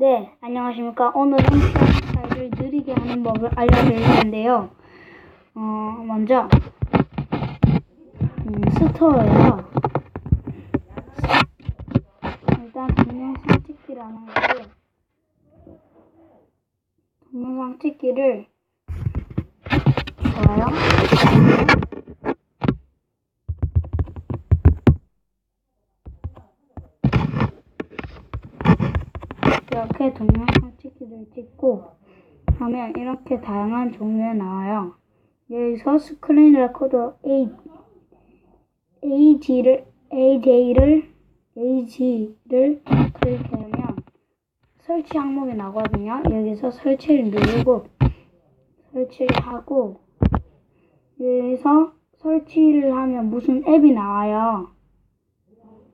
네, 안녕하십니까. 오늘은 피아노를 느리게 하는 법을 알려드릴 텐데요. 어, 먼저, 음, 스토어에서, 일단 동영상 찍기라는 거를, 동영상 찍기를, 좋아요. 이렇게 동영상 찍기를 찍고 하면 이렇게 다양한 종류에 나와요. 여기서 스크린 레코더 A, AG를, AJ를, AG를 클릭하면 설치 항목이 나거든요. 여기서 설치를 누르고 설치를 하고 여기서 설치를 하면 무슨 앱이 나와요.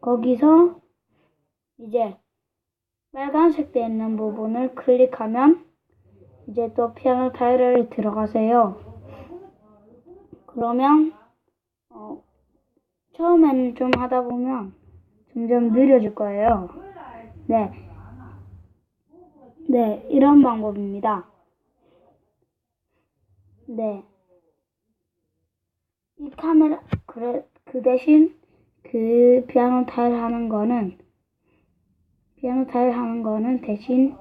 거기서 이제 빨간색 돼 있는 부분을 클릭하면 이제 또 피아노 타일을 들어가세요. 그러면 어, 처음에는 좀 하다 보면 점점 느려질 거예요. 네. 네, 이런 방법입니다. 네. 이 카메라, 그래, 그 대신 그 피아노 타일 하는 거는 피아노 타일 하는 거는 대신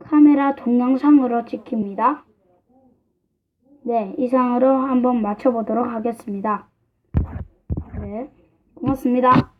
카메라 동영상으로 찍힙니다. 네, 이상으로 한번 맞춰보도록 하겠습니다. 네, 고맙습니다.